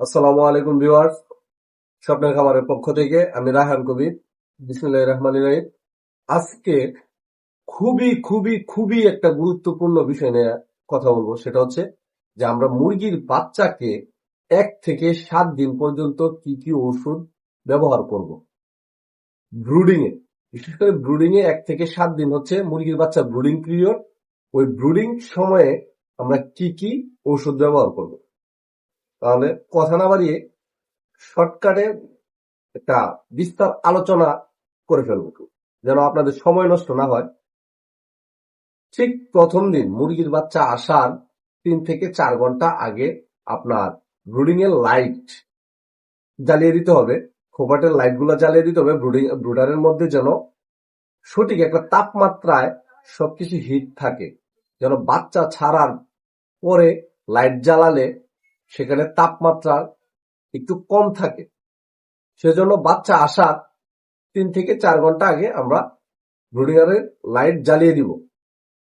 আসসালামু আলাইকুম ভিউয়ার্স। স্বপ্নের খামারের পক্ষ থেকে আমি রাহান কবির। বিসমুল্লাহ রহমান রাহিম। আজকে খুবই খুবই খুবই একটা গুরুত্বপূর্ণ বিষয় নিয়ে কথা বলব। সেটা হচ্ছে যে আমরা মুরগির বাচ্চাকে এক থেকে সাত দিন পর্যন্ত কি কি ওষুধ ব্যবহার করব। ব্রুডিং এ বিশেষ করে ব্রুডিং এ এক থেকে সাত দিন হচ্ছে মুরগির বাচ্চা ব্রুডিং পিরিয়ড। ওই ব্রুডিং সময়ে আমরা কি কি ওষুধ ব্যবহার করব। তাহলে কথা না বাড়িয়ে শর্টকাটে একটা বিস্তার আলোচনা করে ফেলব যেন আপনাদের সময় নষ্ট না হয়। ঠিক প্রথম দিন মুরগির বাচ্চা আসার তিন থেকে চার ঘণ্টা আগে আপনার ব্রুডিং এর লাইট জ্বালিয়ে দিতে হবে। খোপাটের লাইটগুলো জ্বালিয়ে দিতে হবে। ব্রুডিং, ব্রুডারের মধ্যে যেন সঠিক একটা তাপমাত্রায় সবকিছু হিট থাকে, যেন বাচ্চা ছাড়ার পরে লাইট জ্বালালে সেখানে তাপমাত্রা একটু কম থাকে। সেজন্য বাচ্চা আসার তিন থেকে চার ঘণ্টা আগে আমরা ব্রুডিংয়ের লাইট জ্বালিয়ে দিব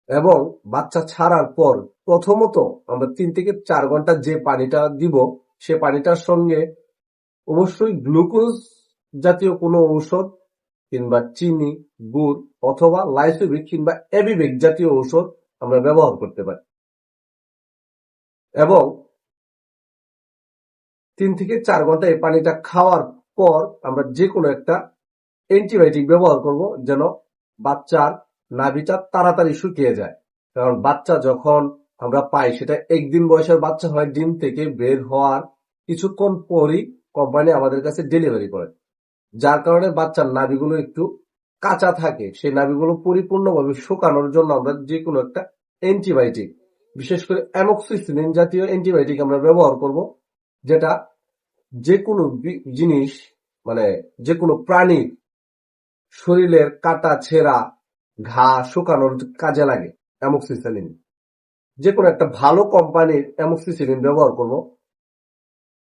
এবং বাচ্চা ছাড়ার পর প্রথমত আমরা তিন থেকে চার ঘণ্টা যে পানিটা দিব, সে পানিটার সঙ্গে অবশ্যই গ্লুকোজ জাতীয় কোনো ঔষধ কিংবা চিনি, গুড় অথবা লাইসোবিক কিংবা এবিবেক জাতীয় ঔষধ আমরা ব্যবহার করতে পারি। এবং তিন থেকে চার ঘণ্টা এই পানিটা খাওয়ার পর আমরা যে কোনো একটা অ্যান্টিবায়োটিক ব্যবহার করব যেন বাচ্চার নাভিটা তাড়াতাড়ি শুকিয়ে যায়। কারণ বাচ্চা যখন আমরা পাই, সেটা একদিন বয়সের বাচ্চা হয়, ডিম থেকে বের হওয়ার কিছুক্ষণ পরই কোম্পানি আমাদের কাছে ডেলিভারি করে। যার কারণে বাচ্চার নাভিগুলো একটু কাঁচা থাকে। সেই নাভিগুলো পরিপূর্ণভাবে শুকানোর জন্য আমরা যে কোনো একটা অ্যান্টিবায়োটিক, বিশেষ করে অ্যামক্সিসিলিন জাতীয় অ্যান্টিবায়োটিক আমরা ব্যবহার করব। যেটা যে কোনো জিনিস মানে যে কোনো প্রাণীর শরীরের কাটা, ছেঁড়া, ঘা শুকানোর কাজে লাগে, অ্যামোক্সিসিলিন। যে কোনো একটা ভালো কোম্পানির অ্যামোক্সিসিলিন ব্যবহার করব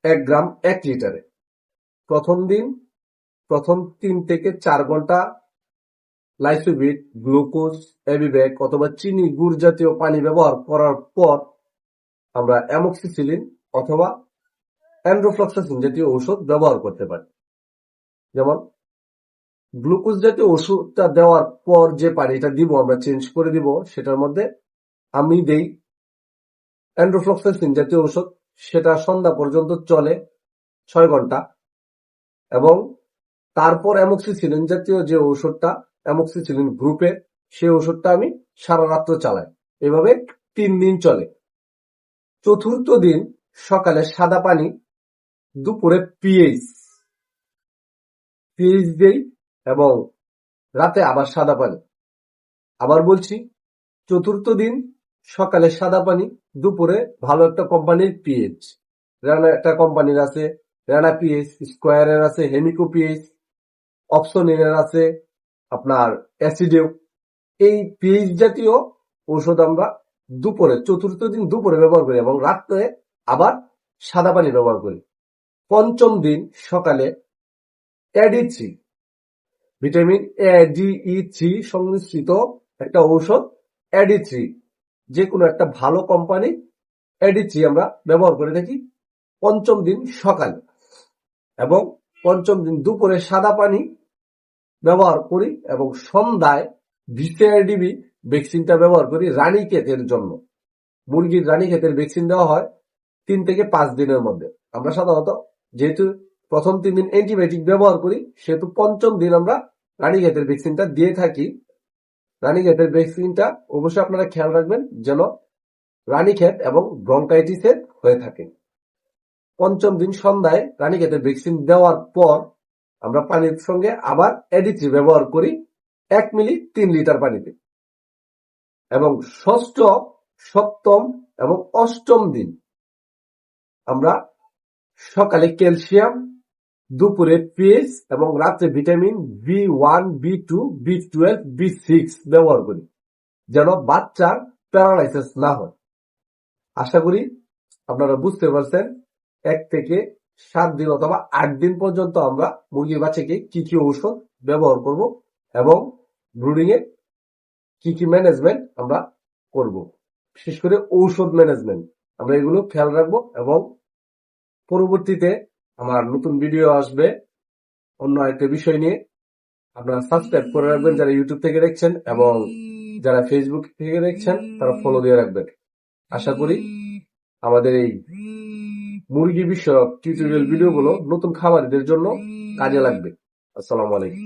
এক গ্রাম এক লিটারে। প্রথম দিন, প্রথম তিন থেকে চার ঘণ্টা লাইসোবিট, গ্লুকোজ এবিবেক অথবা চিনি, গুড় জাতীয় পানি ব্যবহার করার পর আমরা অ্যামোক্সিসিলিন অথবা অ্যান্ড্রোফ্লক্সাসিন জাতীয় ওষুধ ব্যবহার করতে পারি। যেমন, গ্লুকোজ জাতীয় ওষুধটা দেওয়ার পর যে পানিটা দিব, আমরা চেঞ্জ করে দিব, সেটার মধ্যে আমি দেই অ্যান্ড্রোফ্লক্সাসিন জাতীয় ওষুধ সেটা সন্ধ্যা পর্যন্ত চলে ছয় ঘণ্টা। এবং তারপর অ্যামক্সিসিলিন জাতীয় যে ওষুধটা অ্যামক্সিসিলিন গ্রুপে সেই ওষুধটা আমি সারা রাত্র চালাই। এভাবে তিন দিন চলে। চতুর্থ দিন সকালে সাদা পানি দুপুরে পিএইচ পিএইচ দেই এবং রাতে আবার সাদা পানি। আবার বলছি, চতুর্থ দিন সকালে সাদা পানি, দুপুরে ভালো একটা কোম্পানির পিএইচ রানা একটা কোম্পানির আছে, রানা পিএইচ স্কোয়ারের আছে হেমিকো পিএইচ অপশনিনের আছে, আপনার অ্যাসিডেও এই পিএইচ জাতীয় ঔষধ আমরা দুপুরে, চতুর্থ দিন দুপুরে ব্যবহার করি এবং রাত্রে আবার সাদা পানি ব্যবহার করি। পঞ্চম দিন সকালে AD three, vitamin A, D, E, three সংমিশ্রিত একটা ঔষধ এডি থ্রি যে কোনো একটা ভালো কোম্পানি এডি থ্রি আমরা ব্যবহার করে থাকি পঞ্চম দিন সকালে। এবং পঞ্চম দিন দুপুরে সাদা পানি ব্যবহার করি এবং সন্ধ্যায় ভিসিআইডিবি ভ্যাকসিনটা ব্যবহার করি রানীক্ষেতের জন্য। মুরগির রানীক্ষেতের ভ্যাকসিন দেওয়া হয় তিন থেকে পাঁচ দিনের মধ্যে। আমরা সাধারণত যেহেতু প্রথম তিন দিন অ্যান্টিবায়োটিক ব্যবহার করি, সেহেতু পঞ্চম দিন আমরা রানীক্ষেতের ভ্যাকসিনটা দিয়ে থাকি। রানীক্ষেতের ভ্যাকসিনটা অবশ্যই আপনারা খেয়াল রাখবেন যেন রানীক্ষেত এবং ব্রঙ্কাইটিসের হয়ে থাকে। পঞ্চম দিন সন্ধ্যায় রানীক্ষেতের ভ্যাকসিন দেওয়ার পর আমরা পানির সঙ্গে আবার এডিথ্রি ব্যবহার করি এক মিলি তিন লিটার পানিতে। এবং ষষ্ঠ, সপ্তম এবং অষ্টম দিন আমরা সকালে ক্যালসিয়াম, দুপুরে পিএইচ এবং রাত্রে vitamin B one, B two, B twelve, B six ব্যবহার করি, যেন বাচ্চার প্যারালাইসিস না হয়। আশা করি আপনারা বুঝতে পারছেন, এক থেকে সাত দিন অথবা আট দিন পর্যন্ত আমরা মুরগির বাচ্চাকে কি কি ঔষধ ব্যবহার করব এবং ব্রুডিং এ কি কি ম্যানেজমেন্ট আমরা করব। বিশেষ করে ঔষধ ম্যানেজমেন্ট, আমরা এগুলো খেয়াল রাখব এবং পরবর্তীতে আমার নতুন ভিডিও আসবে। অন্য একটা বিষয় নিয়ে আপনারা সাবস্ক্রাইব করে রাখবেন যারা ইউটিউব থেকে দেখছেন এবং যারা ফেসবুক থেকে দেখছেন, তারা ফলো দিয়ে রাখবেন। আশা করি আমাদের এই মুরগি বিষয়ক টিউটোরিয়াল ভিডিওগুলো নতুন খাবারদের জন্য কাজে লাগবে। আসসালামু আলাইকুম।